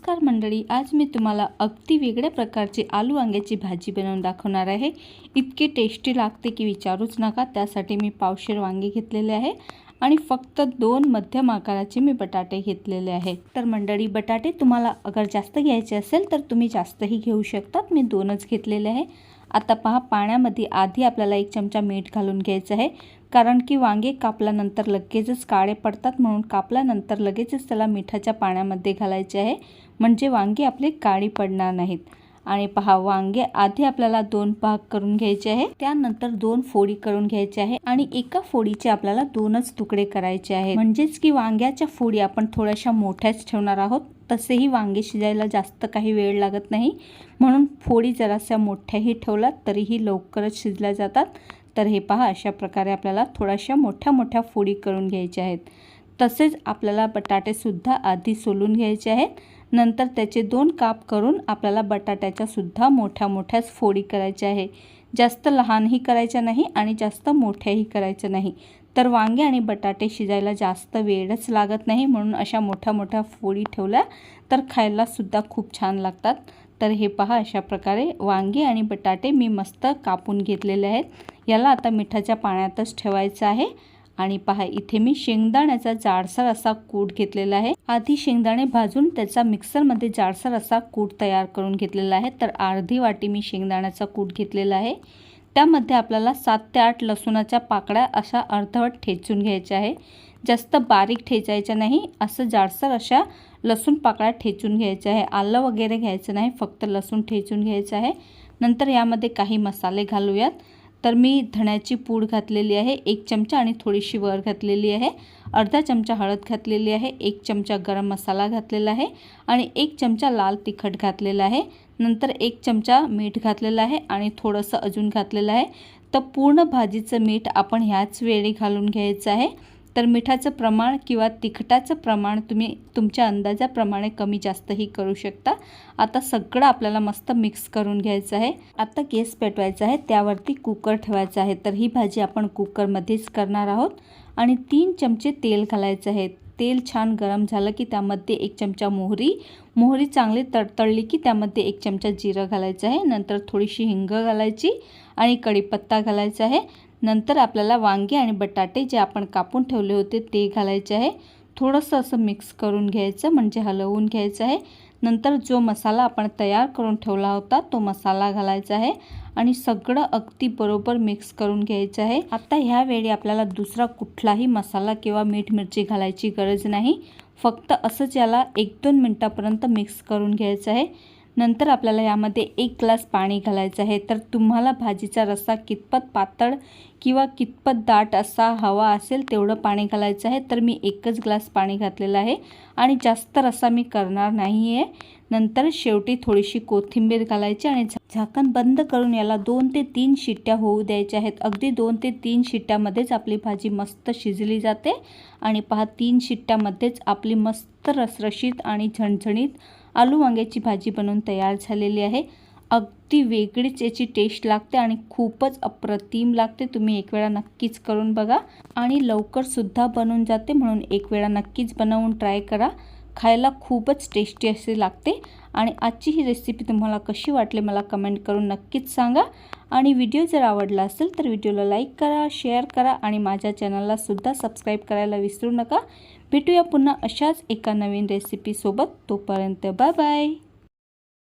नमस्कार मंडळी आज मी तुम्हाला अगदी वेगळ्या प्रकारची आलू वांग्याची भाजी बनवून दाखवणार आहे. इतकी टेस्टी लागते की विचारूच नका त्यासाठी मी पावशेर वांगे घेतलेले आहे आणि फक्त दोन मध्यम आकाराचे मी बटाटे घेतलेले आहे. तर मंडळी बटाटे तुम्हाला अगर जास्त घ्यायचे असेल तर तुम्ही जास्तही घेऊ शकतात. मी दोनच घेतलेले आहे. आता पहा पाण्यामध्ये आधी आपल्याला एक चमचा मीठ घालून घ्यायचं आहे. कारण की वांगे कापल्यानंतर लगेचच काळे पडतात म्हणून कापल्यानंतर लगेचच त्याला मिठाच्या पाण्यामध्ये घालायचे आहे. म्हणजे वांगे आपले काळी पडणार नाहीत. आणि पहा वांगे आधी आपल्याला दोन भाग करून घ्यायचे आहे. त्यानंतर दोन फोडी करून घ्यायचे आहे आणि एका फोडीचे आपल्याला दोनच तुकडे करायचे आहेत. म्हणजेच की वांग्याच्या फोडी आपण थोड्याशा मोठ्याच ठेवणार आहोत. तसेही वांगे शिजायला जास्त काही वेळ लागत नाही. म्हणून फोडी जराशा मोठ्याही ठेवलात तरीही लवकरच शिजल्या जातात. तर हे पहा अशा प्रकारे आपल्याला थोड्याशा मोठ्या मोठ्या फोडी करून घ्यायच्या आहेत. तसेच आपल्याला बटाटेसुद्धा आधी सोलून घ्यायचे आहेत. नंतर त्याचे दोन काप करून आपल्याला बटाट्याच्यासुद्धा मोठ्या मोठ्याच फोडी करायच्या आहे. जास्त लहानही करायच्या नाही आणि जास्त मोठ्याही करायच्या नाही. तर वांगे आणि बटाटे शिजायला जास्त वेळच लागत नाही म्हणून अशा मोठ्या मोठ्या फोडी ठेवल्या तर खायलासुद्धा खूप छान लागतात. तर हे पहा अशा प्रकारे वांगे आणि बटाटे मी मस्त कापून घेतलेले आहेत. याला आता मिठाच्या पाण्यातच ठेवायचं आहे. आणि पहा इथे मी शेंगदाण्याचा जाडसर असा कूट घेतलेला आहे. आधी शेंगदाणे भाजून त्याचा मिक्सरमध्ये जाडसर असा कूट तयार करून घेतलेला आहे. तर अर्धी वाटी मी शेंगदाण्याचा कूट घेतलेला आहे. त्यामध्ये आपल्याला सात ते आठ लसूणाच्या पाकळ्या अशा अर्धवट ठेचून घ्यायच्या आहे. जास्त बारीक ठेचायच्या नाही असं जाडसर अशा लसूण पाकळ्या ठेचून घ्यायच्या आहे. आलं वगैरे घ्यायचं नाही फक्त लसूण ठेचून घ्यायचं आहे. नंतर यामध्ये काही मसाले घालूयात. तर मी धण्याची पूड घातलेली आहे एक चमचा आणि थोडीशी वर घातलेली आहे अर्धा चमचा हळद घातलेली आहे एक चमचा गरम मसाला घातलेला आहे आणि एक चमचा लाल तिखट घातलेला आहे. नंतर एक चमचा मीठ घातलेला आहे आणि थोडंसं अजून घातलेलं आहे. तर पूर्ण भाजीचं मीठ आपण ह्याच वेळी घालून घ्यायचं आहे. तर मिठाचं प्रमाण किंवा तिखटाचं प्रमाण तुम्ही तुमच्या अंदाजाप्रमाणे कमी जास्तही करू शकता. आता सगळं आपल्याला मस्त मिक्स करून घ्यायचं आहे. आता गॅस पेटवायचा आहे. त्यावरती कुकर ठेवायचा आहे. तर ही भाजी आपण कुकरमध्येच करणार आहोत. आणि तीन चमचे तेल घालायचं आहे. तेल छान गरम झालं की त्यामध्ये एक चमचा मोहरी. मोहरी चांगली तडतडली की त्यामध्ये एक चमचा जिरं घालायचं आहे. नंतर थोडीशी हिंग घालायची आणि कढीपत्ता घालायचा आहे. नंतर आपल्याला वांगे आणि बटाटे जे आपण कापून ठेवले होते ते घालायचे आहे. थोडंसं असं मिक्स करून घ्यायचं म्हणजे हलवून घ्यायचं आहे. नंतर जो मसाला आपण तयार करून ठेवला होता तो मसाला घालायचा आहे आणि सगळं अगदी बरोबर मिक्स करून घ्यायचं आहे. आता ह्यावेळी आपल्याला दुसरा कुठलाही मसाला किंवा मीठ मिरची घालायची गरज नाही. फक्त असंच याला एक दोन मिनटापर्यंत मिक्स करून घ्यायचं आहे. नंतर आपल्याला यामध्ये एक ग्लास पाणी घालायचं आहे. तर तुम्हाला भाजीचा रस्सा कितपत पातळ किंवा कितपत दाट असा हवा असेल तेवढं पाणी घालायचं आहे. तर मी एकच ग्लास पाणी घातलेलं आहे आणि जास्त रस्सा मी करणार नाही आहे नंतर शेवटी थोडीशी कोथिंबीर घालायची आणि झाकण बंद करून याला दोन ते तीन शिट्ट्या होऊ द्यायच्या आहेत. अगदी दोन ते तीन शिट्ट्यामध्येच आपली भाजी मस्त शिजली जाते आणि पहा तीन शिट्ट्यामध्येच आपली मस्त रसरशीत आणि झणझणीत आलू वांग्याची भाजी बनवून तयार झालेली आहे. अगदी वेगळीच याची टेस्ट लागते आणि खूपच अप्रतिम लागते. तुम्ही एक वेळा नक्कीच करून बघा. आणि लवकरसुद्धा बनवून जाते म्हणून एक वेळा नक्कीच बनवून ट्राय करा. खायला खूपच टेस्टी असे लागते. आणि आजची ही रेसिपी तुम्हाला कशी वाटली मला कमेंट करून नक्कीच सांगा. आणि व्हिडिओ जर आवडला असेल तर व्हिडिओला लाईक करा शेअर करा आणि माझ्या चॅनललासुद्धा सबस्क्राईब करायला विसरू नका. भेटूया पुन्हा अशाच एका नवीन रेसिपीसोबत तोपर्यंत बाय बाय